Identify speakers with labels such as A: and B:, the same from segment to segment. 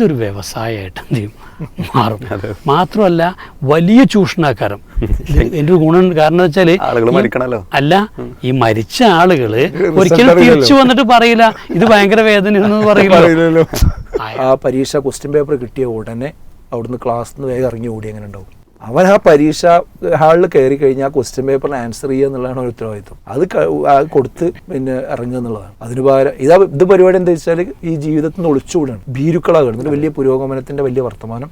A: ഇതൊരു വ്യവസായമായിട്ട് എന്ത് ചെയ്യും മാറും മാത്രമല്ല വലിയ ചൂഷണാക്കാരം എൻ്റെ ഒരു ഗുണം കാരണം
B: വെച്ചാൽ
A: അല്ല ഈ മരിച്ച ആളുകള് ഒരിക്കലും തിരിച്ചു വന്നിട്ട് പറയില്ല ഇത് ഭയങ്കര വേദന എന്ന് പറയില്ല
C: ആ പരീക്ഷ ക്വസ്റ്റ്യൻ പേപ്പർ കിട്ടിയ ഉടനെ അവിടുന്ന് ക്ലാസ് വേഗം ഇറങ്ങി ഓടി അങ്ങനെ ഉണ്ടാവും അവൻ ആ പരീക്ഷ ഹാളിൽ കയറി കഴിഞ്ഞാൽ ആ ക്വസ്റ്റ്യൻ പേപ്പറിന് ആൻസർ ചെയ്യുക എന്നുള്ളതാണ് ഒരു ഉത്തരവാദിത്വം അത് കൊടുത്ത് പിന്നെ ഇറങ്ങുക എന്നുള്ളതാണ് അതിന് പകരം ഇതാ ഇത് പരിപാടി എന്താ വെച്ചാൽ ഈ ജീവിതത്തിൽ നിന്ന് ഒളിച്ചുകൂടാണ് ഭീരുക്കളാകണം എന്നിട്ട് വലിയ പുരോഗമനത്തിൻ്റെ വലിയ വർത്തമാനം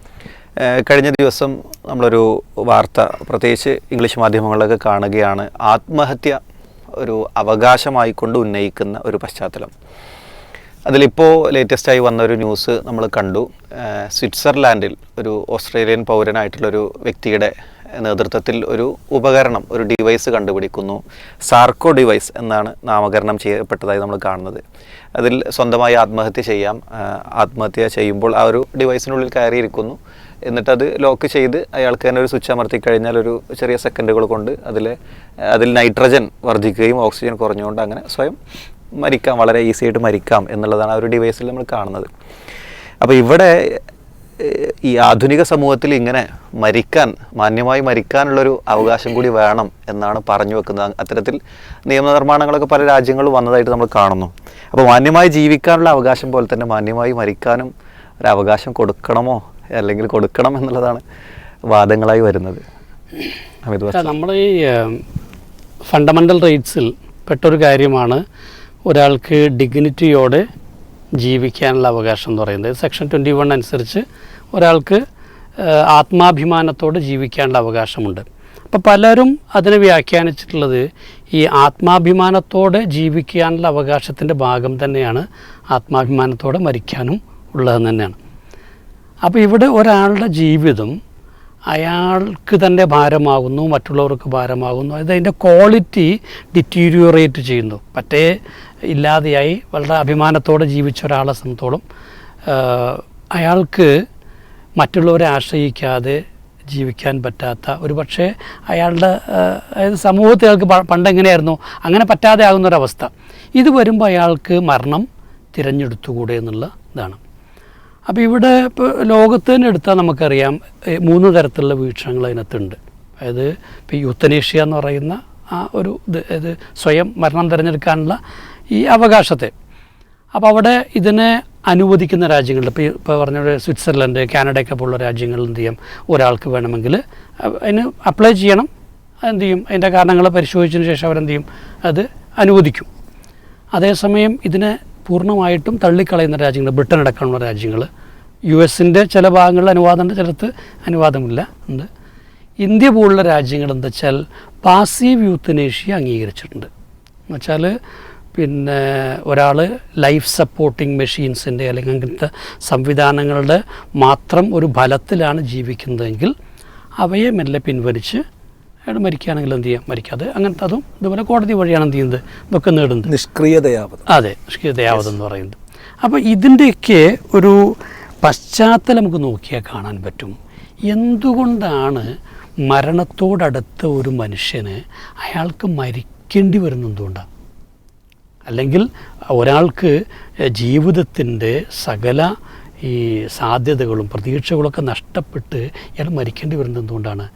D: കഴിഞ്ഞ ദിവസം നമ്മളൊരു വാർത്ത പ്രത്യേകിച്ച് ഇംഗ്ലീഷ് മാധ്യമങ്ങളിലൊക്കെ കാണുകയാണ് ആത്മഹത്യ ഒരു അവകാശമായിക്കൊണ്ട് ഉന്നയിക്കുന്ന ഒരു പശ്ചാത്തലം അതിലിപ്പോൾ ലേറ്റസ്റ്റായി വന്ന ഒരു ന്യൂസ് നമ്മൾ കണ്ടു സ്വിറ്റ്സർലാൻഡിൽ ഒരു ഓസ്ട്രേലിയൻ പൗരനായിട്ടുള്ളൊരു വ്യക്തിയുടെ നേതൃത്വത്തിൽ ഒരു ഉപകരണം ഒരു ഡിവൈസ് കണ്ടുപിടിക്കുന്നു സാർക്കോ ഡിവൈസ് എന്നാണ് നാമകരണം ചെയ്യപ്പെട്ടതായി നമ്മൾ കാണുന്നത് അതിൽ സ്വന്തമായി ആത്മഹത്യ ചെയ്യാം ആത്മഹത്യ ചെയ്യുമ്പോൾ ആ ഒരു ഡിവൈസിനുള്ളിൽ കയറിയിരിക്കുന്നു എന്നിട്ട് അത് ലോക്ക് ചെയ്ത് അയാൾക്ക് തന്നെ ഒരു സ്വിച്ച് അമർത്തി കഴിഞ്ഞാൽ ഒരു ചെറിയ സെക്കൻഡുകൾ കൊണ്ട് അതിൽ അതിൽ നൈട്രജൻ വർദ്ധിക്കുകയും ഓക്സിജൻ കുറഞ്ഞുകൊണ്ട് അങ്ങനെ സ്വയം മരിക്കാം വളരെ ഈസി ആയിട്ട് മരിക്കാം എന്നുള്ളതാണ് ആ ഒരു ഡിവൈസിൽ നമ്മൾ കാണുന്നത് അപ്പോൾ ഇവിടെ ഈ ആധുനിക സമൂഹത്തിൽ ഇങ്ങനെ മരിക്കാൻ മാന്യമായി മരിക്കാനുള്ളൊരു അവകാശം കൂടി വേണം എന്നാണ് പറഞ്ഞു വെക്കുന്നത് അത്തരത്തിൽ നിയമനിർമ്മാണങ്ങളൊക്കെ പല രാജ്യങ്ങളിൽ വന്നതായിട്ട് നമ്മൾ കാണുന്നു അപ്പോൾ മാന്യമായി ജീവിക്കാനുള്ള അവകാശം പോലെ തന്നെ മാന്യമായി മരിക്കാനും ഒരു അവകാശം കൊടുക്കണമോ അല്ലെങ്കിൽ കൊടുക്കണം എന്നുള്ളതാണ് വാദങ്ങളായി വരുന്നത്
A: നമ്മുടെ ഈ ഫണ്ടമെൻ്റൽ റൈറ്റ്സിൽ പെട്ടൊരു കാര്യമാണ് ഒരാൾക്ക് ഡിഗ്നിറ്റിയോടെ ജീവിക്കാനുള്ള അവകാശം എന്ന് പറയുന്നത് സെക്ഷൻ ട്വൻറ്റി വൺ അനുസരിച്ച് ഒരാൾക്ക് ആത്മാഭിമാനത്തോടെ ജീവിക്കാനുള്ള അവകാശമുണ്ട് അപ്പോൾ പലരും അതിനെ വ്യാഖ്യാനിച്ചിട്ടുള്ളത് ഈ ആത്മാഭിമാനത്തോടെ ജീവിക്കാനുള്ള അവകാശത്തിൻ്റെ ഭാഗം തന്നെയാണ് ആത്മാഭിമാനത്തോടെ മരിക്കാനും ഉള്ളതെന്ന് തന്നെയാണ് അപ്പോൾ ഇവിടെ ഒരാളുടെ ജീവിതം അയാൾക്ക് തന്നെ ഭാരമാകുന്നു മറ്റുള്ളവർക്ക് ഭാരമാകുന്നു അതായത് അതിൻ്റെ ക്വാളിറ്റി ഡിറ്റീരിയറേറ്റ് ചെയ്യുന്നു മറ്റേ ഇല്ലാതെയായി വളരെ അഭിമാനത്തോടെ ജീവിച്ച ഒരാളെ സംബന്ധിച്ചോളം അയാൾക്ക് മറ്റുള്ളവരെ ആശ്രയിക്കാതെ ജീവിക്കാൻ പറ്റാത്ത ഒരു പക്ഷേ അയാളുടെ അതായത് സമൂഹത്തിൽ അയാൾക്ക് പണ്ടെങ്ങനെയായിരുന്നു അങ്ങനെ പറ്റാതെ ആകുന്നൊരവസ്ഥ ഇത് വരുമ്പോൾ അയാൾക്ക് മരണം തിരഞ്ഞെടുത്തുകൂടെ എന്നുള്ള ഇതാണ് അപ്പോൾ ഇവിടെ ഇപ്പോൾ ലോകത്ത് തന്നെ എടുത്താൽ നമുക്കറിയാം മൂന്ന് തരത്തിലുള്ള വീക്ഷണങ്ങൾ അതിനകത്തുണ്ട് അതായത് ഇപ്പോൾ യൂത്തനേഷ്യ എന്ന് പറയുന്ന ആ ഒരു ഇത് സ്വയം മരണം തിരഞ്ഞെടുക്കാനുള്ള ഈ അവകാശത്തെ അപ്പോൾ അവിടെ ഇതിനെ അനുവദിക്കുന്ന രാജ്യങ്ങൾ ഇപ്പോൾ ഇപ്പോൾ പറഞ്ഞ സ്വിറ്റ്സർലൻഡ് കാനഡയൊക്കെ പോലുള്ള രാജ്യങ്ങളിൽ എന്ത് ചെയ്യാം ഒരാൾക്ക് വേണമെങ്കിൽ അതിന് അപ്ലൈ ചെയ്യണം എന്ത് ചെയ്യും അതിൻ്റെ കാരണങ്ങൾ പരിശോധിച്ചതിന് ശേഷം അവരെന്ത് ചെയ്യും അത് അനുവദിക്കും അതേസമയം ഇതിനെ പൂർണ്ണമായിട്ടും തള്ളിക്കളയുന്ന രാജ്യങ്ങൾ ബ്രിട്ടൻ അടക്കമുള്ള രാജ്യങ്ങൾ യു എസിൻ്റെ ചില ഭാഗങ്ങളിൽ അനുവാദമുണ്ട് ചിലത്ത് അനുവാദമില്ല ഉണ്ട് ഇന്ത്യ പോലുള്ള രാജ്യങ്ങൾ എന്താ വെച്ചാൽ പാസീവ് യൂത്തനേഷ്യ അംഗീകരിച്ചിട്ടുണ്ട് എന്നുവെച്ചാൽ പിന്നെ ഒരാൾ ലൈഫ് സപ്പോർട്ടിംഗ് മെഷീൻസിൻ്റെ അല്ലെങ്കിൽ അങ്ങനത്തെ സംവിധാനങ്ങളുടെ മാത്രം ഒരു ഫലത്തിലാണ് ജീവിക്കുന്നതെങ്കിൽ അവയെ മെല്ലെ പിൻവലിച്ച് അയാൾ മരിക്കുകയാണെങ്കിൽ എന്ത് ചെയ്യാം മരിക്കാതെ അങ്ങനത്തെ അതും ഇതുപോലെ കോടതി വഴിയാണ് എന്ത് ചെയ്യുന്നത്
B: ഇതൊക്കെ നേടുന്നത് നിഷ്ക്രിയതയാവത്
A: അതെ നിഷ്ക്രിയതയാവത് എന്ന് പറയുന്നത് അപ്പോൾ ഇതിൻ്റെയൊക്കെ ഒരു പശ്ചാത്തലം നമുക്ക് നോക്കിയാൽ കാണാൻ പറ്റും എന്തുകൊണ്ടാണ് മരണത്തോടടുത്ത ഒരു മനുഷ്യന് അയാൾക്ക് മരിക്കേണ്ടി വരുന്നത് എന്തുകൊണ്ടാണ് അല്ലെങ്കിൽ ഒരാൾക്ക് ജീവിതത്തിൻ്റെ സകല ഈ സാധ്യതകളും പ്രതീക്ഷകളൊക്കെ നഷ്ടപ്പെട്ട് അയാൾ മരിക്കേണ്ടി വരുന്നത് എന്തുകൊണ്ടാണ്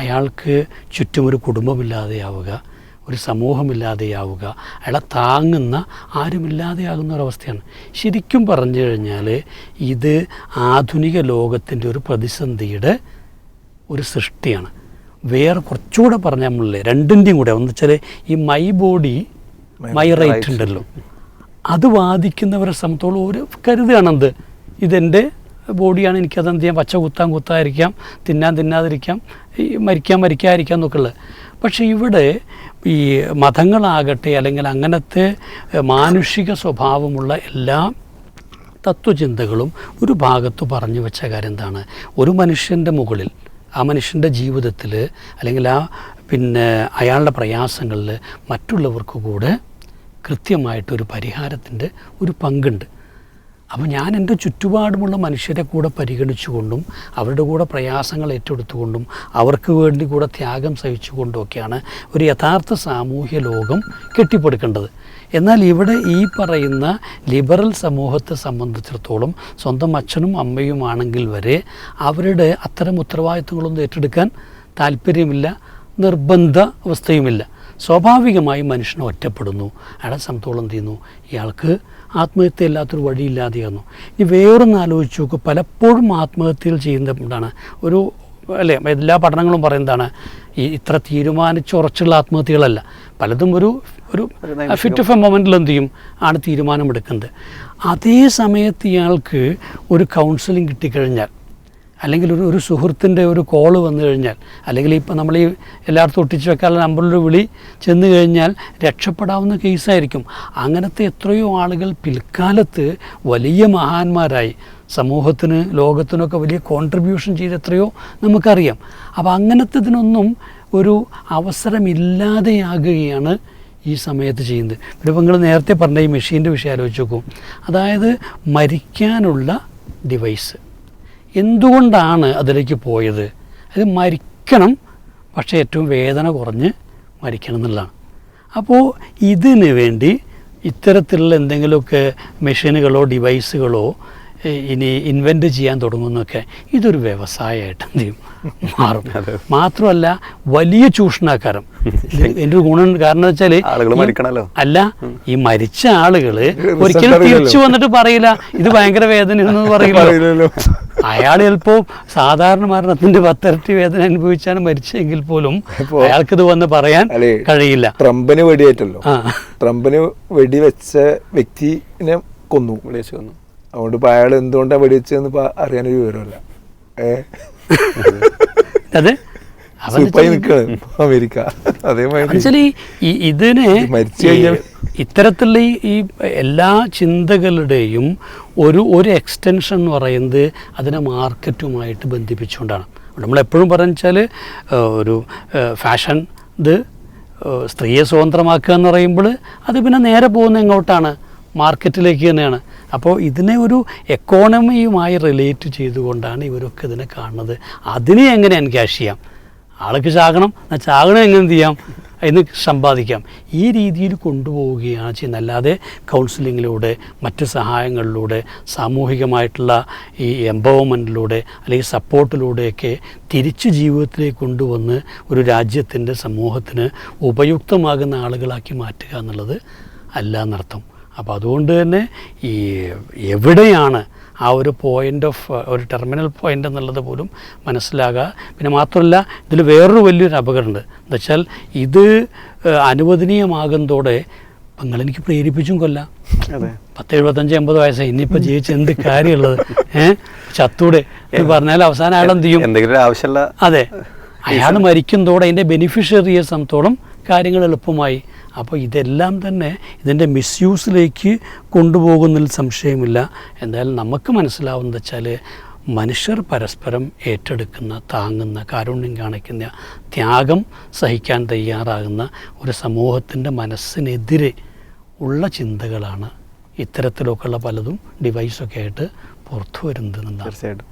A: അയാൾക്ക് ചുറ്റും ഒരു കുടുംബമില്ലാതെയാവുക ഒരു സമൂഹമില്ലാതെയാവുക അയാളെ താങ്ങുന്ന ആരുമില്ലാതെയാകുന്ന ഒരവസ്ഥയാണ് ശരിക്കും പറഞ്ഞു കഴിഞ്ഞാൽ ഇത് ആധുനിക ലോകത്തിൻ്റെ ഒരു പ്രതിസന്ധിയുടെ ഒരു സൃഷ്ടിയാണ് വേറെ കുറച്ചുകൂടെ പറഞ്ഞാൽ നമ്മളില്ലേ രണ്ടിൻ്റെയും കൂടെ എന്ന് വെച്ചാൽ ഈ മൈ ബോഡി മൈ റൈറ്റ് ഉണ്ടല്ലോ അത് വാദിക്കുന്നവരെ സംബന്ധിച്ചോളം ഒരു കരുതുകയാണെന്ത് ഇതെൻ്റെ ബോഡിയാണ് എനിക്കത് എന്ത് ചെയ്യാം പച്ച കുത്താൻ കുത്താതിരിക്കാം തിന്നാൻ തിന്നാതിരിക്കാം മരിക്കാൻ മരിക്കാതിരിക്കാം എന്നൊക്കെ ഉള്ളത് പക്ഷേ ഇവിടെ ഈ മതങ്ങളാകട്ടെ അല്ലെങ്കിൽ അങ്ങനത്തെ മാനുഷിക സ്വഭാവമുള്ള എല്ലാ തത്വചിന്തകളും ഒരു ഭാഗത്ത് പറഞ്ഞു വെച്ച കാര്യം എന്താണ് ഒരു മനുഷ്യൻ്റെ മുകളിൽ ആ മനുഷ്യൻ്റെ ജീവിതത്തിൽ അല്ലെങ്കിൽ ആ പിന്നെ അയാളുടെ പ്രയാസങ്ങളിൽ മറ്റുള്ളവർക്ക് കൂടെ കൃത്യമായിട്ടൊരു പരിഹാരത്തിൻ്റെ ഒരു പങ്കുണ്ട് അപ്പോൾ ഞാൻ എൻ്റെ ചുറ്റുപാടുമുള്ള മനുഷ്യരെ കൂടെ പരിഗണിച്ചുകൊണ്ടും അവരുടെ കൂടെ പ്രയാസങ്ങൾ ഏറ്റെടുത്തുകൊണ്ടും അവർക്ക് വേണ്ടി കൂടെ ത്യാഗം സഹിച്ചുകൊണ്ടുമൊക്കെയാണ് ഒരു യഥാർത്ഥ സാമൂഹ്യ ലോകം കെട്ടിപ്പടുക്കേണ്ടത് എന്നാൽ ഇവിടെ ഈ പറയുന്ന ലിബറൽ സമൂഹത്തെ സംബന്ധിച്ചിടത്തോളം സ്വന്തം അച്ഛനും അമ്മയുമാണെങ്കിൽ വരെ അവരുടെ അത്തരം ഉത്തരവാദിത്തങ്ങളൊന്നും ഏറ്റെടുക്കാൻ താല്പര്യമില്ല നിർബന്ധ അവസ്ഥയുമില്ല സ്വാഭാവികമായി മനുഷ്യനെ ഒറ്റപ്പെടുന്നു അയാളെ സംബന്ധിച്ചോളം ചെയ്യുന്നു ഇയാൾക്ക് ആത്മഹത്യ ഇല്ലാത്തൊരു വഴിയില്ലാതെയാകുന്നു ഇനി വേറൊന്ന് ആലോചിച്ച് നോക്ക് പലപ്പോഴും ആത്മഹത്യകൾ ചെയ്യുന്നതാണ് ഒരു അല്ലേ എല്ലാ പഠനങ്ങളും പറയുന്നതാണ് ഈ ഇത്ര തീരുമാനിച്ചുറച്ചുള്ള ആത്മഹത്യകളല്ല പലതും ഒരു ഒരു ഫിറ്റ് ഓഫ് എ മൊമെൻറ്റിൽ എന്ത് ചെയ്യും ആണ് തീരുമാനമെടുക്കുന്നത് അതേ സമയത്ത് ഇയാൾക്ക് ഒരു കൗൺസിലിംഗ് കിട്ടിക്കഴിഞ്ഞാൽ അല്ലെങ്കിൽ ഒരു ഒരു സുഹൃത്തിൻ്റെ ഒരു കോള് വന്നു കഴിഞ്ഞാൽ അല്ലെങ്കിൽ ഇപ്പോൾ നമ്മൾ ഈ എല്ലായിടത്തും ഒട്ടിച്ച് വെക്കാനുള്ള നമ്പറിലൊരു വിളി ചെന്ന് കഴിഞ്ഞാൽ രക്ഷപ്പെടാവുന്ന കേസായിരിക്കും അങ്ങനത്തെ എത്രയോ ആളുകൾ പിൽക്കാലത്ത് വലിയ മഹാന്മാരായി സമൂഹത്തിന് ലോകത്തിനൊക്കെ വലിയ കോൺട്രിബ്യൂഷൻ ചെയ്ത് എത്രയോ നമുക്കറിയാം അപ്പോൾ അങ്ങനത്തതിനൊന്നും ഒരു അവസരമില്ലാതെയാകുകയാണ് ഈ സമയത്ത് ചെയ്യുന്നത് പിന്നെ നിങ്ങൾ നേരത്തെ പറഞ്ഞ ഈ മെഷീൻ്റെ വിഷയം ആലോചിച്ച് നോക്കും അതായത് മരിക്കാനുള്ള ഡിവൈസ് എന്തുകൊണ്ടാണ് അതിലേക്ക് പോയത് അത് മരിക്കണം പക്ഷേ ഏറ്റവും വേദന കുറഞ്ഞ് മരിക്കണം എന്നുള്ളതാണ് അപ്പോൾ ഇതിന് വേണ്ടി ഇത്തരത്തിലുള്ള എന്തെങ്കിലുമൊക്കെ മെഷീനുകളോ ഡിവൈസുകളോ ഇനി ഇൻവെൻ്റ് ചെയ്യാൻ തുടങ്ങുന്നൊക്കെ ഇതൊരു വ്യവസായമായിട്ട് എന്ത് ചെയ്യും മാറും മാത്രമല്ല വലിയ ചൂഷണാക്കാരം എൻ്റെ ഒരു ഗുണം കാരണം
B: വെച്ചാൽ
A: അല്ല ഈ മരിച്ച ആളുകൾ ഒരിക്കലും തിരിച്ചു വന്നിട്ട് പറയില്ല ഇത് ഭയങ്കര വേദന എന്ന് പറയില്ല അയാൾ ചിലപ്പോ സാധാരണ മരണത്തിന്റെ പത്തരട്ടി വേദന അനുഭവിച്ചാണ് മരിച്ചെങ്കിൽ പോലും അയാൾക്ക് ഇത് വന്ന് പറയാൻ കഴിയില്ല
B: ട്രംപിന് വെടിയേറ്റല്ലോ ട്രംപിന് വെടിവെച്ച വ്യക്തിനെ കൊന്നു വെടിവെച്ച് കൊന്നു അതുകൊണ്ട് ഇപ്പൊ അയാൾ എന്തുകൊണ്ടാണ് വെടിവെച്ചതെന്ന് അറിയാനൊരു വിവരമല്ല ഏ അതെ അമേരിക്ക
A: അതേമാതിരി ഇതിനെ ഇത്തരത്തിലുള്ള ഈ എല്ലാ ചിന്തകളുടെയും ഒരു ഒരു എക്സ്റ്റൻഷൻ എന്ന് പറയുന്നത് അതിനെ മാർക്കറ്റുമായിട്ട് ബന്ധിപ്പിച്ചുകൊണ്ടാണ് നമ്മളെപ്പോഴും പറഞ്ഞാൽ ഒരു ഫാഷൻ ഇത് സ്ത്രീയെ സ്വതന്ത്രമാക്കുക എന്ന് പറയുമ്പോൾ അത് പിന്നെ നേരെ പോകുന്ന എങ്ങോട്ടാണ് മാർക്കറ്റിലേക്ക് തന്നെയാണ് അപ്പോൾ ഇതിനെ ഒരു എക്കോണമിയുമായി റിലേറ്റ് ചെയ്തുകൊണ്ടാണ് ഇവരൊക്കെ ഇതിനെ കാണുന്നത് അതിനെ എങ്ങനെ എൻകാഷ് ചെയ്യാം ആൾക്ക് ചാകണം എന്നാൽ ചാകണം എങ്ങനെ ചെയ്യാം എന്ന് സമ്പാദിക്കാം ഈ രീതിയിൽ കൊണ്ടുപോവുകയാണ് ചെയ്യുന്നത് അല്ലാതെ കൗൺസിലിങ്ങിലൂടെ മറ്റ് സഹായങ്ങളിലൂടെ സാമൂഹികമായിട്ടുള്ള ഈ എംപവർമെൻറ്റിലൂടെ അല്ലെങ്കിൽ സപ്പോർട്ടിലൂടെയൊക്കെ തിരിച്ച് ജീവിതത്തിലേക്ക് കൊണ്ടുവന്ന് ഒരു രാജ്യത്തിൻ്റെ സമൂഹത്തിന് ഉപയുക്തമാകുന്ന ആളുകളാക്കി മാറ്റുക എന്നുള്ളത് അല്ല എന്നർത്ഥം അപ്പോൾ അതുകൊണ്ട് തന്നെ ഈ എവിടെയാണ് ആ ഒരു പോയിൻ്റ് ഓഫ് ഒരു ടെർമിനൽ പോയിൻ്റ് എന്നുള്ളത് പോലും മനസ്സിലാകുക പിന്നെ മാത്രമല്ല ഇതിൽ വേറൊരു വലിയൊരു അപകടമുണ്ട് എന്താ വെച്ചാൽ ഇത് അനുവദനീയമാകുന്നതോടെ പങ്ങളെനിക്ക് പ്രേരിപ്പിച്ചും കൊല്ലാം പത്ത് എഴുപത്തഞ്ച് എൺപത് വയസ്സായി ഇനിയിപ്പോൾ ജീവിച്ച് എന്ത് കാര്യമുള്ളത് ഏഹ് ചത്തൂടെ എന്ന് പറഞ്ഞാൽ അവസാനം അയാൾ എന്ത് ചെയ്യും
B: എന്തെങ്കിലും
A: അതെ അയാൾ മരിക്കുന്നതോടെ അതിൻ്റെ ബെനിഫിഷ്യറിയെ സംബന്ധിച്ചോളം കാര്യങ്ങൾ എളുപ്പമായി അപ്പോൾ ഇതെല്ലാം തന്നെ ഇതിൻ്റെ മിസ്യൂസിലേക്ക് കൊണ്ടുപോകുന്നതിൽ സംശയമില്ല എന്തായാലും നമുക്ക് മനസ്സിലാവുന്നത് വെച്ചാൽ മനുഷ്യർ പരസ്പരം ഏറ്റെടുക്കുന്ന താങ്ങുന്ന കാരുണ്യം കാണിക്കുന്ന ത്യാഗം സഹിക്കാൻ തയ്യാറാകുന്ന ഒരു സമൂഹത്തിൻ്റെ മനസ്സിനെതിരെ ഉള്ള ചിന്തകളാണ് ഇത്തരത്തിലൊക്കെയുള്ള പലതും ഡിവൈസൊക്കെ ആയിട്ട് പുറത്തു വരുന്നത് തീർച്ചയായിട്ടും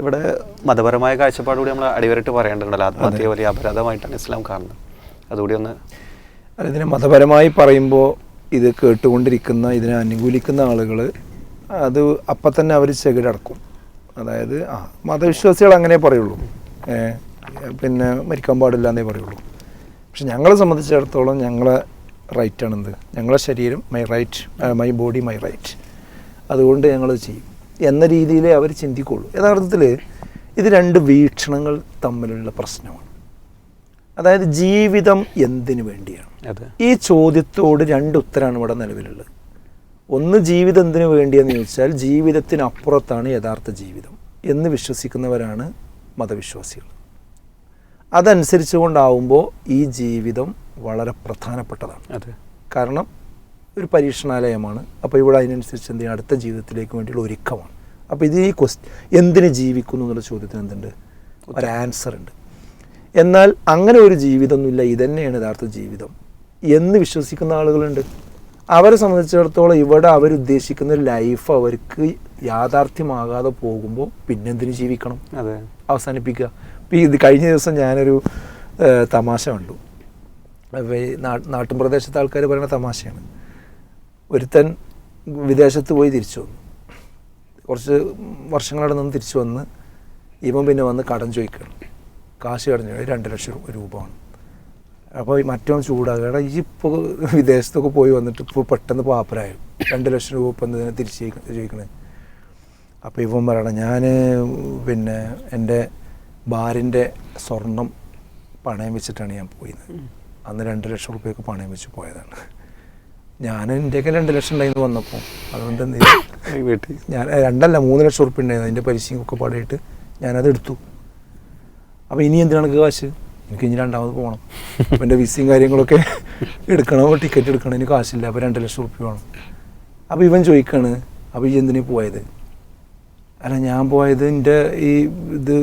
D: ഇവിടെ മതപരമായ കാഴ്ചപ്പാടുകൂടി നമ്മൾ അടിവരട്ട് പറയേണ്ടതുണ്ടല്ലോ ആത്മഹത്യ വലിയ അപരാധമായിട്ടാണ് ഇസ്ലാം കാണുന്നത് അതുകൂടി ഒന്ന്
C: അല്ല ഇതിനെ മതപരമായി പറയുമ്പോൾ ഇത് കേട്ടുകൊണ്ടിരിക്കുന്ന ഇതിനെ അനുകൂലിക്കുന്ന ആളുകൾ അത് അപ്പം തന്നെ അവർ ചെകിടക്കും അതായത് ആ മതവിശ്വാസികൾ അങ്ങനെ പറയുള്ളൂ പിന്നെ മരിക്കാൻ പാടില്ല എന്നേ പറയുള്ളൂ പക്ഷെ ഞങ്ങളെ സംബന്ധിച്ചിടത്തോളം ഞങ്ങളെ റൈറ്റാണെന്ത് ഞങ്ങളെ ശരീരം my right my body my right അതുകൊണ്ട് ഞങ്ങളത് ചെയ്യും എന്ന രീതിയിലേ അവർ ചിന്തിക്കുള്ളൂ യഥാർത്ഥത്തിൽ ഇത് രണ്ട് വീക്ഷണങ്ങൾ തമ്മിലുള്ള പ്രശ്നമാണ് അതായത് ജീവിതം എന്തിനു വേണ്ടിയാണ് ഈ ചോദ്യത്തോട് രണ്ട് ഉത്തരമാണ് ഇവിടെ നിലവിലുള്ളത് ഒന്ന് ജീവിതം എന്തിനു വേണ്ടിയെന്ന് ചോദിച്ചാൽ ജീവിതത്തിനപ്പുറത്താണ് യഥാർത്ഥ ജീവിതം എന്ന് വിശ്വസിക്കുന്നവരാണ് മതവിശ്വാസികൾ അതനുസരിച്ച് കൊണ്ടാവുമ്പോൾ ഈ ജീവിതം വളരെ പ്രധാനപ്പെട്ടതാണ് കാരണം ഒരു പരീക്ഷണാലയമാണ് അപ്പോൾ ഇവിടെ അതിനനുസരിച്ച് എന്ത് അടുത്ത ജീവിതത്തിലേക്ക് വേണ്ടിയുള്ള ഒരുക്കമാണ് അപ്പോൾ ഇത് ഈ ക്വസ്റ്റ് എന്തിന് ജീവിക്കുന്നു എന്നുള്ള ചോദ്യത്തിന് എന്തുണ്ട് ഒരു ആൻസർ ഉണ്ട് എന്നാൽ അങ്ങനെ ഒരു ജീവിതമൊന്നുമില്ല ഇതന്നെയാണ് യഥാർത്ഥ ജീവിതം എന്ന് വിശ്വസിക്കുന്ന ആളുകളുണ്ട് അവരെ സംബന്ധിച്ചിടത്തോളം ഇവിടെ അവരുദ്ദേശിക്കുന്ന ലൈഫ് അവർക്ക് യാഥാർത്ഥ്യമാകാതെ പോകുമ്പോൾ പിന്നെന്തിനു ജീവിക്കണം അതെ അവസാനിപ്പിക്കുക ഇപ്പം ഇത് കഴിഞ്ഞ ദിവസം ഞാനൊരു തമാശ കണ്ടു നാട്ടിൻ പ്രദേശത്തെ ആൾക്കാർ പറയുന്ന തമാശയാണ് ഒരുത്തൻ വിദേശത്ത് പോയി തിരിച്ചു വന്നു കുറച്ച് വർഷങ്ങളവിടെ നിന്ന് തിരിച്ചു വന്ന് ഇവൻ പിന്നെ വന്ന് കടം ചോദിക്കണം കാശ് കടഞ്ഞു രണ്ട് ലക്ഷം രൂപയാണ് അപ്പോൾ മറ്റവൻ എടാ ഈ ഇപ്പോൾ വിദേശത്തൊക്കെ പോയി വന്നിട്ട് ഇപ്പോൾ പെട്ടെന്ന് പാപ്പരായും രണ്ട് ലക്ഷം രൂപ ഇപ്പം ഇതിനെ തിരിച്ച് ചോദിക്കണേ അപ്പോൾ ഇവൻ പറയണം ഞാൻ പിന്നെ എൻ്റെ ബാറിൻ്റെ സ്വർണം പണയം വെച്ചിട്ടാണ് ഞാൻ പോയത് അന്ന് രണ്ട് ലക്ഷം രൂപയൊക്കെ പണയം വെച്ച് പോയതാണ് ഞാൻ എൻ്റെയൊക്കെ രണ്ട് ലക്ഷം ഉണ്ടായിരുന്നു വന്നപ്പോൾ അതുകൊണ്ട് എന്ത് ഞാൻ രണ്ടല്ല മൂന്ന് ലക്ഷം റുപ്യ ഉണ്ടായിരുന്നു അതിൻ്റെ പലിശയും ഒക്കെ പാടായിട്ട് ഞാനത് എടുത്തു അപ്പോൾ ഇനി എന്തിനാണ് കാശ് എനിക്ക് ഇനി രണ്ടാമത് പോകണം അപ്പം എൻ്റെ വിസയും കാര്യങ്ങളൊക്കെ എടുക്കണം ടിക്കറ്റ് എടുക്കണം എനിക്ക് കാശില്ല അപ്പോൾ രണ്ട് ലക്ഷം റുപ്യ വേണം അപ്പോൾ ഇവൻ ചോദിക്കാണ് അപ്പോൾ ഈ എന്തിനു പോയത് അല്ല ഞാൻ പോയത് എൻ്റെ ഈ ഇത്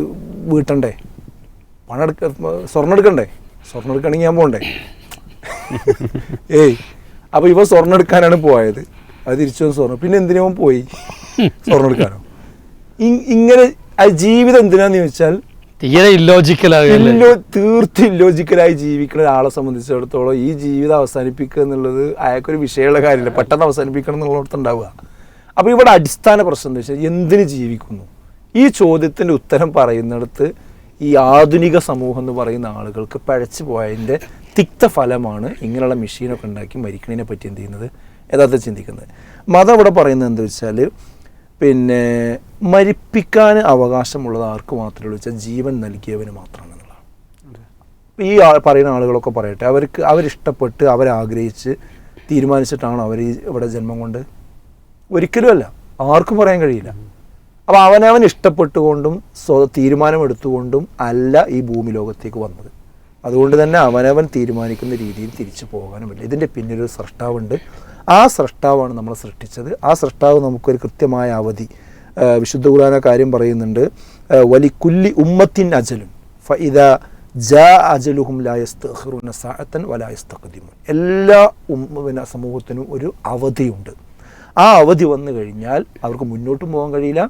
C: വീട്ടണ്ടേ പണം എടുക്ക സ്വർണ്ണം എടുക്കണ്ടേ സ്വർണ്ണം എടുക്കണമെങ്കിൽ ഞാൻ പോകണ്ടേ ഏയ് അപ്പോൾ ഇവ സ്വർണ്ണം എടുക്കാനാണ് പോയത് അത് തിരിച്ചു സ്വർണ്ണം പിന്നെ എന്തിനോ പോയി സ്വർണ്ണം എടുക്കാനോ ഇങ്ങനെ ജീവിതം എന്തിനാന്ന് ചോദിച്ചാൽ
A: തീരെ ഇല്ലോജിക്കലാകും
C: തീർത്തും ഇല്ലോജിക്കലായി ജീവിക്കുന്ന ഒരാളെ സംബന്ധിച്ചിടത്തോളം ഈ ജീവിതം അവസാനിപ്പിക്കുക എന്നുള്ളത് അയാൾക്കൊരു വിഷയമുള്ള കാര്യമില്ല പെട്ടെന്ന് അവസാനിപ്പിക്കണം എന്നുള്ളടത്ത് ഉണ്ടാവുക അപ്പോൾ ഇവിടെ അടിസ്ഥാന പ്രശ്നം എന്ന് വെച്ചാൽ എന്തിന് ജീവിക്കുന്നു ഈ ചോദ്യത്തിൻ്റെ ഉത്തരം പറയുന്നിടത്ത് ഈ ആധുനിക സമൂഹം എന്ന് പറയുന്ന ആളുകൾക്ക് പഴച്ചു പോയതിൻ്റെ തിക്തഫലമാണ് ഇങ്ങനെയുള്ള മെഷീനൊക്കെ ഉണ്ടാക്കി മരിക്കണതിനെ പറ്റി എന്ത് ചെയ്യുന്നത് യഥാർത്ഥത്തിൽ ചിന്തിക്കുന്നത് മതം ഇവിടെ പറയുന്നത് എന്താ വെച്ചാൽ പിന്നെ മരിപ്പിക്കാൻ അവകാശമുള്ളത് ആർക്ക് മാത്രമേ ഉള്ളൂ വെച്ചാൽ ജീവൻ നൽകിയവന് മാത്രമാണ് ഈ പറയുന്ന ആളുകളൊക്കെ പറയട്ടെ അവർക്ക് അവരിഷ്ടപ്പെട്ട് അവരാഗ്രഹിച്ച് തീരുമാനിച്ചിട്ടാണ് അവർ ഇവിടെ ജന്മം കൊണ്ട് ഒരിക്കലുമല്ല ആർക്കും പറയാൻ കഴിയില്ല അപ്പോൾ അവനവൻ ഇഷ്ടപ്പെട്ടുകൊണ്ടും സ്വ തീരുമാനമെടുത്തുകൊണ്ടും അല്ല ഈ ഭൂമി ലോകത്തേക്ക് വന്നത് അതുകൊണ്ട് തന്നെ അവനവൻ തീരുമാനിക്കുന്ന രീതിയിൽ തിരിച്ചു പോകാനും പറ്റില്ല ഇതിൻ്റെ പിന്നിലൊരു സൃഷ്ടാവുണ്ട് ആ സൃഷ്ടാവാണ് നമ്മളെ സൃഷ്ടിച്ചത് ആ സൃഷ്ടാവ് നമുക്കൊരു കൃത്യമായ അവധി വിശുദ്ധ ഖുർആന കാര്യം പറയുന്നുണ്ട് വലി കുല്ലി ഉമ്മത്തിൻ അജലും ഫ ജാ അജലുഹും ലായസ്തഹ്റുന സാഹത്തൻ എല്ലാ പിന്നെ സമൂഹത്തിനും ഒരു അവധിയുണ്ട് ആ അവധി വന്നു കഴിഞ്ഞാൽ അവർക്ക് മുന്നോട്ടും പോകാൻ കഴിയില്ല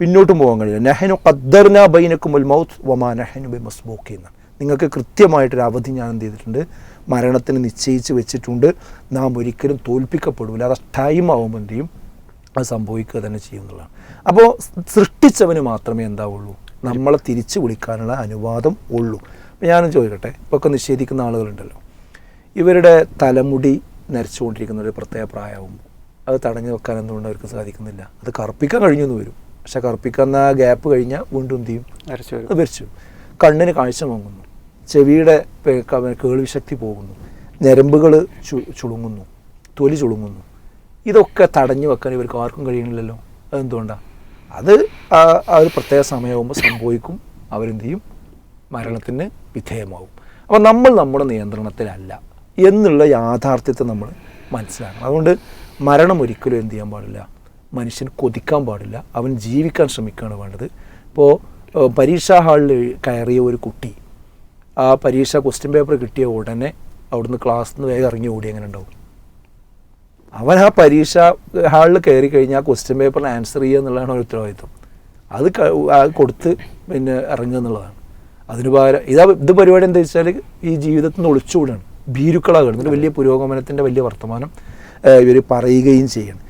C: പിന്നോട്ടും പോകാൻ കഴിയില്ല നെഹനു ഖദ്ദർന ഉൽ മൗത്ത് വമാ നെഹനു ബി മസ്ബൂക്കി എന്നാണ് നിങ്ങൾക്ക് കൃത്യമായിട്ടൊരു അവധി ഞാൻ എന്ത് ചെയ്തിട്ടുണ്ട് മരണത്തിന് നിശ്ചയിച്ച് വെച്ചിട്ടുണ്ട് നാം ഒരിക്കലും തോൽപ്പിക്കപ്പെടില്ല അത് ടൈം ആവുമ്പോൾ എന്ത് ചെയ്യും അത് സംഭവിക്കുക തന്നെ ചെയ്യുന്നതാണ് അപ്പോൾ സൃഷ്ടിച്ചവന് മാത്രമേ എന്താവുള്ളൂ നമ്മളെ തിരിച്ചു വിളിക്കാനുള്ള അനുവാദം ഉള്ളൂ അപ്പം ഞാനും ചോദിക്കട്ടെ ഇപ്പൊക്കെ നിഷേധിക്കുന്ന ആളുകളുണ്ടല്ലോ ഇവരുടെ തലമുടി നരച്ചുകൊണ്ടിരിക്കുന്ന ഒരു പ്രത്യേക പ്രായമാകുമ്പോൾ അത് തടഞ്ഞു വെക്കാൻ എന്തുകൊണ്ട് അവർക്ക് സാധിക്കുന്നില്ല അത് കറുപ്പിക്കാൻ കഴിഞ്ഞു എന്ന് വരും പക്ഷെ കറുപ്പിക്കുന്ന ഗ്യാപ്പ് കഴിഞ്ഞാൽ വീണ്ടും തീയും അത് വരച്ചു കണ്ണിന് കാഴ്ച വാങ്ങുന്നു ചെവിയുടെ കേൾവിശക്തി പോകുന്നു ഞരമ്പുകൾ ചുളുങ്ങുന്നു തൊലി ചുളുങ്ങുന്നു ഇതൊക്കെ തടഞ്ഞു വെക്കാൻ ഇവർക്ക് ആർക്കും കഴിയുന്നില്ലല്ലോ അതെന്തുകൊണ്ടാണ് അത് ആ ഒരു പ്രത്യേക സമയമാകുമ്പോൾ സംഭവിക്കും അവരെന്ത് ചെയ്യും മരണത്തിന് വിധേയമാവും അപ്പോൾ നമ്മൾ നമ്മുടെ നിയന്ത്രണത്തിലല്ല എന്നുള്ള യാഥാർത്ഥ്യത്തെ നമ്മൾ മനസ്സിലാക്കണം അതുകൊണ്ട് മരണം ഒരിക്കലും എന്ത് ചെയ്യാൻ പാടില്ല മനുഷ്യൻ കൊതിക്കാൻ പാടില്ല അവൻ ജീവിക്കാൻ ശ്രമിക്കുകയാണ് വേണ്ടത് ഇപ്പോൾ പരീക്ഷാ ഹാളിൽ കയറിയ ഒരു കുട്ടി ആ പരീക്ഷ ക്വസ്റ്റ്യൻ പേപ്പർ കിട്ടിയ ഉടനെ അവിടുന്ന് ക്ലാസ്സിൽ നിന്ന് വേഗം ഇറങ്ങി ഓടി അങ്ങനെ ഉണ്ടാവും അവൻ ആ പരീക്ഷ ഹാളിൽ കയറി കഴിഞ്ഞാൽ ക്വസ്റ്റ്യൻ പേപ്പറിന് ആൻസർ ചെയ്യുക എന്നുള്ളതാണ് ഒരു ഉത്തരവാദിത്വം അത് കൊടുത്ത് പിന്നെ ഇറങ്ങുക എന്നുള്ളതാണ് അതിന് പകരം ഇതാ ഇത് പരിപാടി എന്താ വെച്ചാൽ ഈ ജീവിതത്തിൽ നിന്ന് ഒളിച്ചുകൂടാണ് ഭീരുക്കളാകണം ഇതിൻ്റെ വലിയ പുരോഗമനത്തിൻ്റെ വലിയ വർത്തമാനം ഇവർ പറയുകയും ചെയ്യണം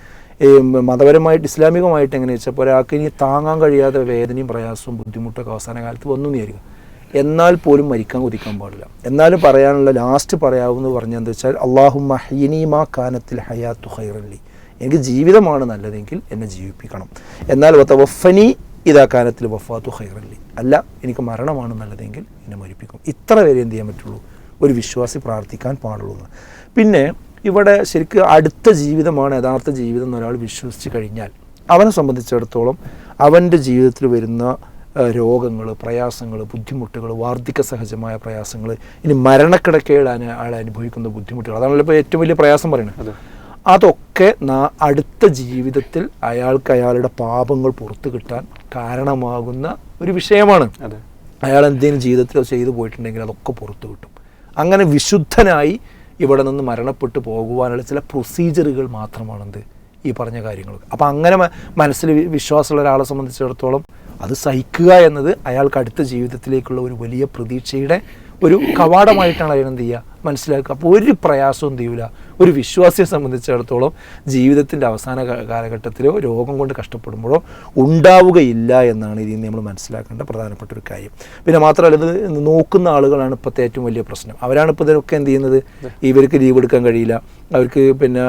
C: ഈ മതപരമായിട്ട് ഇസ്ലാമികമായിട്ട് എങ്ങനെയാണെന്ന് വെച്ചാൽ ഒരാൾക്ക് ഇനി താങ്ങാൻ കഴിയാതെ വേദനയും പ്രയാസവും ബുദ്ധിമുട്ടൊക്കെ അവസാന കാലത്ത് വന്നു നേരിടുക എന്നാൽ പോലും മരിക്കാൻ കുതിക്കാൻ പാടില്ല എന്നാലും പറയാനുള്ള ലാസ്റ്റ് പറഞ്ഞാൽ എന്താ വെച്ചാൽ അള്ളാഹു മഹീനീമാ കാനത്തിൽ ഹയാത്തു ഹൈറല്ലി എനിക്ക് ജീവിതമാണ് നല്ലതെങ്കിൽ എന്നെ ജീവിപ്പിക്കണം എന്നാൽ വഫനി ഇതാ കാലത്തിൽ വഫാത്തു ഹൈറല്ലി അല്ല എനിക്ക് മരണമാണ് നല്ലതെങ്കിൽ എന്നെ മരിപ്പിക്കും ഇത്ര വരെ എന്ത് ചെയ്യാൻ പറ്റുള്ളൂ ഒരു വിശ്വാസി പ്രാർത്ഥിക്കാൻ പാടുള്ളൂ എന്ന് പിന്നെ ഇവിടെ ശരിക്കും അടുത്ത ജീവിതമാണ് യഥാർത്ഥ ജീവിതം എന്നൊരാൾ വിശ്വസിച്ച് കഴിഞ്ഞാൽ അവനെ സംബന്ധിച്ചിടത്തോളം അവൻ്റെ ജീവിതത്തിൽ വരുന്ന രോഗങ്ങൾ പ്രയാസങ്ങൾ ബുദ്ധിമുട്ടുകൾ വാർദ്ധക്യ സഹജമായ പ്രയാസങ്ങൾ ഇനി മരണക്കിടക്കയിൽ ആൾ അനുഭവിക്കുന്ന ബുദ്ധിമുട്ടുകൾ അതാണല്ലോ ഇപ്പോൾ ഏറ്റവും വലിയ പ്രയാസം പറയുന്നത് അതൊക്കെ അടുത്ത ജീവിതത്തിൽ അയാൾക്ക് അയാളുടെ പാപങ്ങൾ പുറത്തു കിട്ടാൻ കാരണമാകുന്ന ഒരു വിഷയമാണ് അയാൾ എന്തെങ്കിലും ജീവിതത്തിൽ ചെയ്തു പോയിട്ടുണ്ടെങ്കിൽ അതൊക്കെ പുറത്തു കിട്ടും അങ്ങനെ വിശുദ്ധനായി ഇവിടെ നിന്ന് മരണപ്പെട്ടു പോകുവാനുള്ള ചില പ്രൊസീജിയറുകൾ മാത്രമാണെന്ത് ഈ പറഞ്ഞ കാര്യങ്ങൾ അപ്പോൾ അങ്ങനെ മനസ്സിൽ വിശ്വാസമുള്ള ഒരാളെ സംബന്ധിച്ചിടത്തോളം അത് സഹിക്കുക എന്നത് അയാൾക്ക് അടുത്ത ജീവിതത്തിലേക്കുള്ള ഒരു വലിയ പ്രതീക്ഷയുടെ ഒരു കവാടമായിട്ടാണ് അതിനെന്ത് ചെയ്യുക മനസ്സിലാക്കുക അപ്പോൾ ഒരു പ്രയാസവും തീവില്ല ഒരു വിശ്വാസിയെ സംബന്ധിച്ചിടത്തോളം ജീവിതത്തിൻ്റെ അവസാന കാലഘട്ടത്തിലോ രോഗം കൊണ്ട് കഷ്ടപ്പെടുമ്പോഴോ ഉണ്ടാവുകയില്ല എന്നാണ് ഇതിൽ നമ്മൾ മനസ്സിലാക്കേണ്ട പ്രധാനപ്പെട്ട ഒരു കാര്യം പിന്നെ മാത്രമല്ല ഇത് നോക്കുന്ന ആളുകളാണ് ഇപ്പോഴത്തെ ഏറ്റവും വലിയ പ്രശ്നം അവരാണ് ഇപ്പോൾ ഇതിനൊക്കെ എന്ത് ചെയ്യുന്നത് ഇവർക്ക് ലീവ് എടുക്കാൻ കഴിയില്ല അവർക്ക് പിന്നെ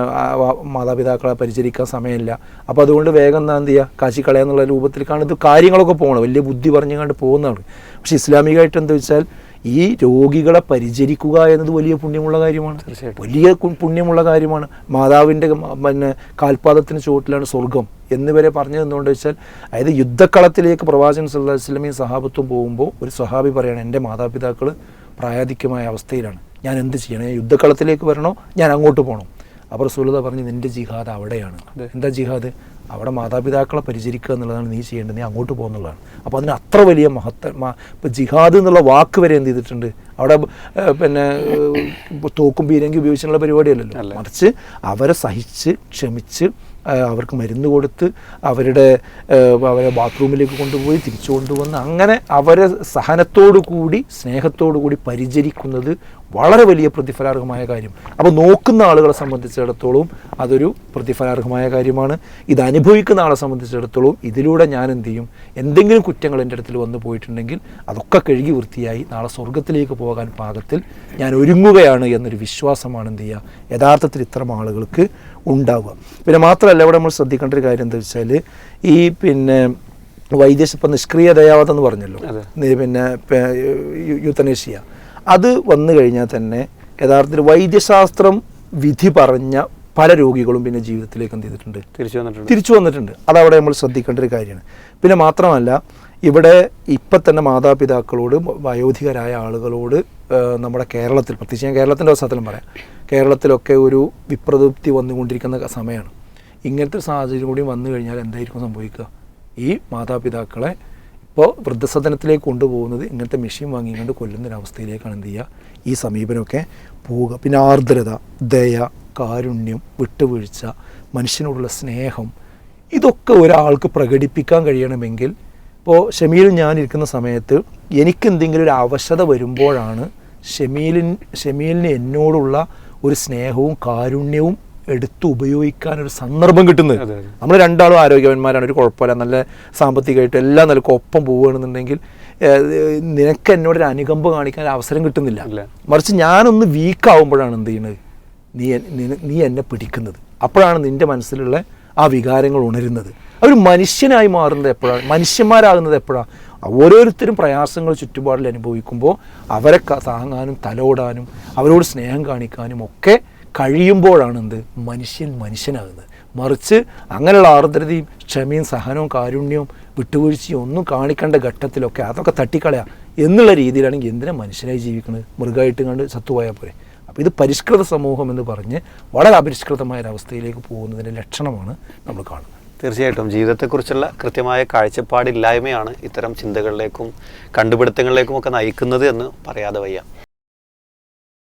C: മാതാപിതാക്കളെ പരിചരിക്കാൻ സമയമില്ല അപ്പോൾ അതുകൊണ്ട് വേഗം എന്താ എന്ത് ചെയ്യുക കാശിക്കളയെന്നുള്ള രൂപത്തിൽ കാണുന്നത് കാര്യങ്ങളൊക്കെ പോകണം വലിയ ബുദ്ധി പറഞ്ഞുകൊണ്ട് പോകുന്നതാണ് പക്ഷേ ഇസ്ലാമികമായിട്ട് എന്താ വെച്ചാൽ ഈ രോഗികളെ പരിചരിക്കുക എന്നത് വലിയ പുണ്യമുള്ള കാര്യമാണ് വലിയ പുണ്യമുള്ള കാര്യമാണ് മാതാവിൻ്റെ പിന്നെ കാൽപാദത്തിന് ചുവട്ടിലാണ് സ്വർഗം എന്നിവരെ പറഞ്ഞു എന്തുകൊണ്ട് വെച്ചാൽ അതായത് യുദ്ധക്കളത്തിലേക്ക് പ്രവാചകൻ സല്ലാ സഹാബത്വം സഹാബത്തും പോകുമ്പോൾ ഒരു സഹാബി പറയാണ് എൻ്റെ മാതാപിതാക്കൾ പ്രായാധിക്യമായ അവസ്ഥയിലാണ് ഞാൻ എന്ത് ചെയ്യണം ഞാൻ യുദ്ധക്കളത്തിലേക്ക് വരണോ ഞാൻ അങ്ങോട്ട് പോകണം അപ്പോൾ സുലത പറഞ്ഞു നിൻ്റെ ജിഹാദ് അവിടെയാണ് എന്താ ജിഹാദ് അവിടെ മാതാപിതാക്കളെ പരിചരിക്കുക എന്നുള്ളതാണ് നീ ചെയ്യേണ്ടത് നീ അങ്ങോട്ട് പോകുന്നുള്ളതാണ് അപ്പോൾ അതിന് അത്ര വലിയ മഹത്ത ഇപ്പോൾ ജിഹാദ് എന്നുള്ള വാക്ക് വരെ എന്ത് ചെയ്തിട്ടുണ്ട് അവിടെ പിന്നെ തോക്കും പീരങ്കി ഉപയോഗിച്ചുള്ള പരിപാടിയല്ലല്ലോ മറിച്ച് അവരെ സഹിച്ച് ക്ഷമിച്ച് അവർക്ക് മരുന്ന് കൊടുത്ത് അവരുടെ അവരെ ബാത്റൂമിലേക്ക് കൊണ്ടുപോയി തിരിച്ചു കൊണ്ടുവന്ന് അങ്ങനെ അവരെ സഹനത്തോടു കൂടി സ്നേഹത്തോടു കൂടി പരിചരിക്കുന്നത് വളരെ വലിയ പ്രതിഫലാർഹമായ കാര്യം അപ്പോൾ നോക്കുന്ന ആളുകളെ സംബന്ധിച്ചിടത്തോളം അതൊരു പ്രതിഫലാർഹമായ കാര്യമാണ് ഇത് അനുഭവിക്കുന്ന ആളെ സംബന്ധിച്ചിടത്തോളം ഇതിലൂടെ ഞാൻ എന്ത് ചെയ്യും എന്തെങ്കിലും കുറ്റങ്ങൾ എൻ്റെ അടുത്തിൽ വന്നു പോയിട്ടുണ്ടെങ്കിൽ അതൊക്കെ കഴുകി വൃത്തിയായി നാളെ സ്വർഗത്തിലേക്ക് പോകാൻ പാകത്തിൽ ഞാൻ ഒരുങ്ങുകയാണ് എന്നൊരു വിശ്വാസമാണ് എന്ത് ചെയ്യുക യഥാർത്ഥത്തിൽ ഇത്തരം ആളുകൾക്ക് ഉണ്ടാവുക പിന്നെ മാത്രമല്ല ഇവിടെ നമ്മൾ ശ്രദ്ധിക്കേണ്ട ഒരു കാര്യം എന്താ വെച്ചാൽ ഈ പിന്നെ വൈദ്യശ ഇപ്പം എന്ന് പറഞ്ഞല്ലോ പിന്നെ യുത്തനേഷ്യ അത് വന്നു കഴിഞ്ഞാൽ തന്നെ യഥാർത്ഥത്തിൽ വൈദ്യശാസ്ത്രം വിധി പറഞ്ഞ പല രോഗികളും പിന്നെ ജീവിതത്തിലേക്ക് എന്ത് ചെയ്തിട്ടുണ്ട് തിരിച്ചു വന്നിട്ടുണ്ട് തിരിച്ചു വന്നിട്ടുണ്ട് അതവിടെ നമ്മൾ ശ്രദ്ധിക്കേണ്ട ഒരു കാര്യമാണ് പിന്നെ മാത്രമല്ല ഇവിടെ ഇപ്പം തന്നെ മാതാപിതാക്കളോട് വയോധികരായ ആളുകളോട് നമ്മുടെ കേരളത്തിൽ പ്രത്യേകിച്ച് ഞാൻ കേരളത്തിൻ്റെ അവസാനം പറയാം കേരളത്തിലൊക്കെ ഒരു വിപ്രതൃപ്തി വന്നുകൊണ്ടിരിക്കുന്ന സമയമാണ് ഇങ്ങനത്തെ സാഹചര്യം കൂടി വന്നു കഴിഞ്ഞാൽ എന്തായിരിക്കും സംഭവിക്കുക ഈ മാതാപിതാക്കളെ ഇപ്പോൾ വൃദ്ധസദനത്തിലേക്ക് കൊണ്ടുപോകുന്നത് ഇങ്ങനത്തെ മെഷീൻ വാങ്ങിക്കൊണ്ട് കൊല്ലുന്നൊരവസ്ഥയിലേക്കാണ് എന്ത് ചെയ്യുക ഈ സമീപനമൊക്കെ പോവുക പിന്നെ ആർദ്രത ദയ കാരുണ്യം വിട്ടുവീഴ്ച മനുഷ്യനോടുള്ള സ്നേഹം ഇതൊക്കെ ഒരാൾക്ക് പ്രകടിപ്പിക്കാൻ കഴിയണമെങ്കിൽ ഇപ്പോൾ ഷമീൽ ഞാനിരിക്കുന്ന സമയത്ത് എനിക്ക് എന്തെങ്കിലും ഒരു അവശത വരുമ്പോഴാണ് ഷമീലിൻ ഷമീലിന് എന്നോടുള്ള ഒരു സ്നേഹവും കാരുണ്യവും എടുത്തു ഉപയോഗിക്കാൻ ഒരു സന്ദർഭം കിട്ടുന്നത് നമ്മൾ രണ്ടാളും ആരോഗ്യവന്മാരാണ് ഒരു കുഴപ്പമില്ല നല്ല സാമ്പത്തികമായിട്ട് എല്ലാ നിലക്കും ഒപ്പം പോവുകയാണെന്നുണ്ടെങ്കിൽ നിനക്ക് എന്നോടൊരു അനുകമ്പ കാണിക്കാൻ അവസരം കിട്ടുന്നില്ല മറിച്ച് ഞാനൊന്ന് വീക്കാവുമ്പോഴാണ് എന്ത് ചെയ്യുന്നത് നീ നീ എന്നെ പിടിക്കുന്നത് അപ്പോഴാണ് നിന്റെ മനസ്സിലുള്ള ആ വികാരങ്ങൾ ഉണരുന്നത് അവർ മനുഷ്യനായി മാറുന്നത് എപ്പോഴാണ് മനുഷ്യന്മാരാകുന്നത് എപ്പോഴാണ് ഓരോരുത്തരും പ്രയാസങ്ങൾ ചുറ്റുപാടിൽ അനുഭവിക്കുമ്പോൾ അവരെ താങ്ങാനും തലോടാനും അവരോട് സ്നേഹം കാണിക്കാനും ഒക്കെ കഴിയുമ്പോഴാണ് എന്ത് മനുഷ്യൻ മനുഷ്യനാകുന്നത് മറിച്ച് അങ്ങനെയുള്ള ആർദ്രതയും ക്ഷമയും സഹനവും കാരുണ്യവും വിട്ടുവീഴ്ചയും ഒന്നും കാണിക്കേണ്ട ഘട്ടത്തിലൊക്കെ അതൊക്കെ തട്ടിക്കളയാ എന്നുള്ള രീതിയിലാണെങ്കിൽ എന്തിനാ മനുഷ്യനായി ജീവിക്കുന്നത് മൃഗമായിട്ട് കണ്ട് ചത്തുപോയാൽ പോരെ അപ്പോൾ ഇത് പരിഷ്കൃത സമൂഹം എന്ന് പറഞ്ഞ് വളരെ അപരിഷ്കൃതമായ അവസ്ഥയിലേക്ക് പോകുന്നതിൻ്റെ ലക്ഷണമാണ് നമ്മൾ കാണുന്നത് തീർച്ചയായിട്ടും ജീവിതത്തെക്കുറിച്ചുള്ള കൃത്യമായ കാഴ്ചപ്പാടില്ലായ്മയാണ് ഇത്തരം ചിന്തകളിലേക്കും കണ്ടുപിടുത്തങ്ങളിലേക്കും ഒക്കെ നയിക്കുന്നത് എന്ന് പറയാതെ വയ്യ